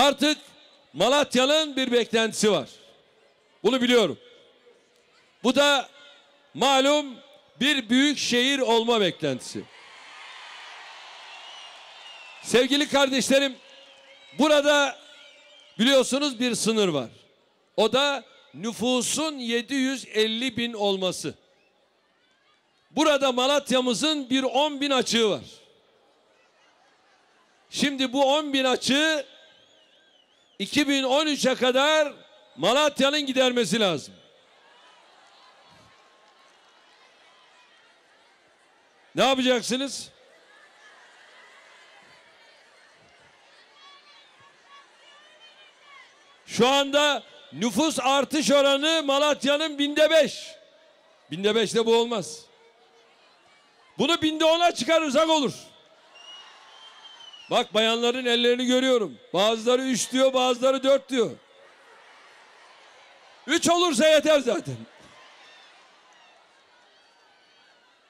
Artık Malatya'nın bir beklentisi var. Bunu biliyorum. Bu da malum bir büyük şehir olma beklentisi. Sevgili kardeşlerim, burada biliyorsunuz bir sınır var. O da nüfusun 750 bin olması. Burada Malatya'mızın bir 10 bin açığı var. Şimdi bu 10 bin açığı 2013'e kadar Malatya'nın gidermesi lazım. Ne yapacaksınız? Şu anda nüfus artış oranı Malatya'nın binde beş. Binde beşte bu olmaz. Bunu binde ona çıkarırsak olur. Bak bayanların ellerini görüyorum. Bazıları üç diyor, bazıları dört diyor. Üç olursa yeter zaten.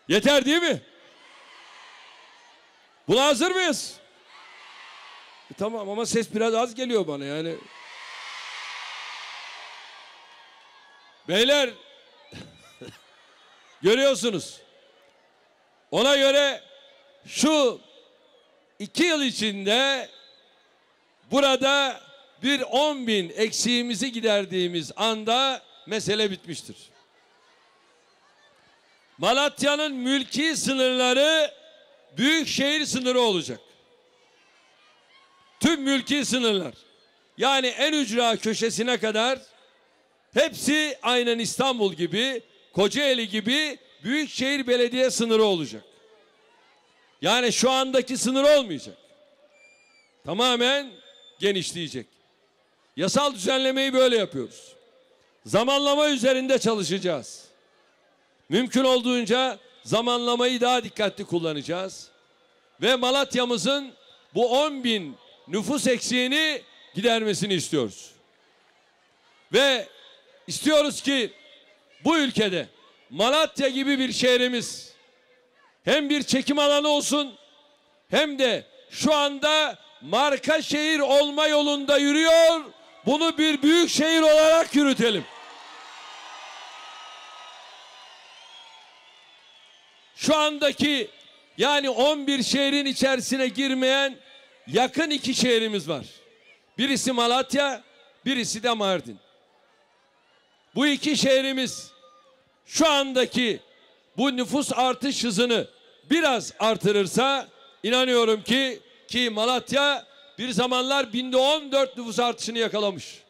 Yeter değil mi? Buna hazır mıyız? E, tamam ama ses biraz az geliyor bana yani. Beyler görüyorsunuz. Ona göre şu iki yıl içinde burada bir 10 bin eksiğimizi giderdiğimiz anda mesele bitmiştir. Malatya'nın mülki sınırları büyük şehir sınırı olacak. Tüm mülki sınırlar. Yani en ücra köşesine kadar hepsi aynen İstanbul gibi, Kocaeli gibi büyükşehir belediye sınırı olacak. Yani şu andaki sınır olmayacak. Tamamen genişleyecek. Yasal düzenlemeyi böyle yapıyoruz. Zamanlama üzerinde çalışacağız. Mümkün olduğunca zamanlamayı daha dikkatli kullanacağız. Ve Malatya'mızın bu 10 bin nüfus eksiğini gidermesini istiyoruz. Ve istiyoruz ki bu ülkede Malatya gibi bir şehrimiz hem bir çekim alanı olsun hem de şu anda marka şehir olma yolunda yürüyor. Bunu bir büyük şehir olarak yürütelim. Şu andaki yani 11 şehrin içerisine girmeyen yakın iki şehrimiz var. Birisi Malatya, birisi de Mardin. Bu iki şehrimiz şu andaki bu nüfus artış hızını biraz artırırsa inanıyorum ki ki Malatya bir zamanlar binde 14 nüfus artışını yakalamış.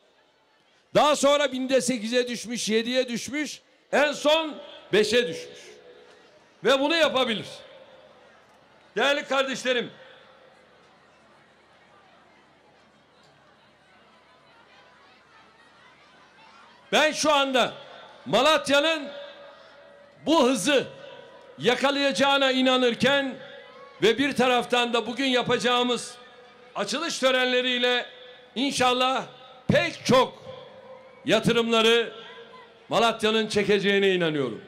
Daha sonra binde 8'e düşmüş, 7'ye düşmüş, en son 5'e düşmüş. Ve bunu yapabilir. Değerli kardeşlerim, ben şu anda Malatya'nın bu hızı yakalayacağına inanırken ve bir taraftan da bugün yapacağımız açılış törenleriyle inşallah pek çok yatırımları Malatya'nın çekeceğine inanıyorum.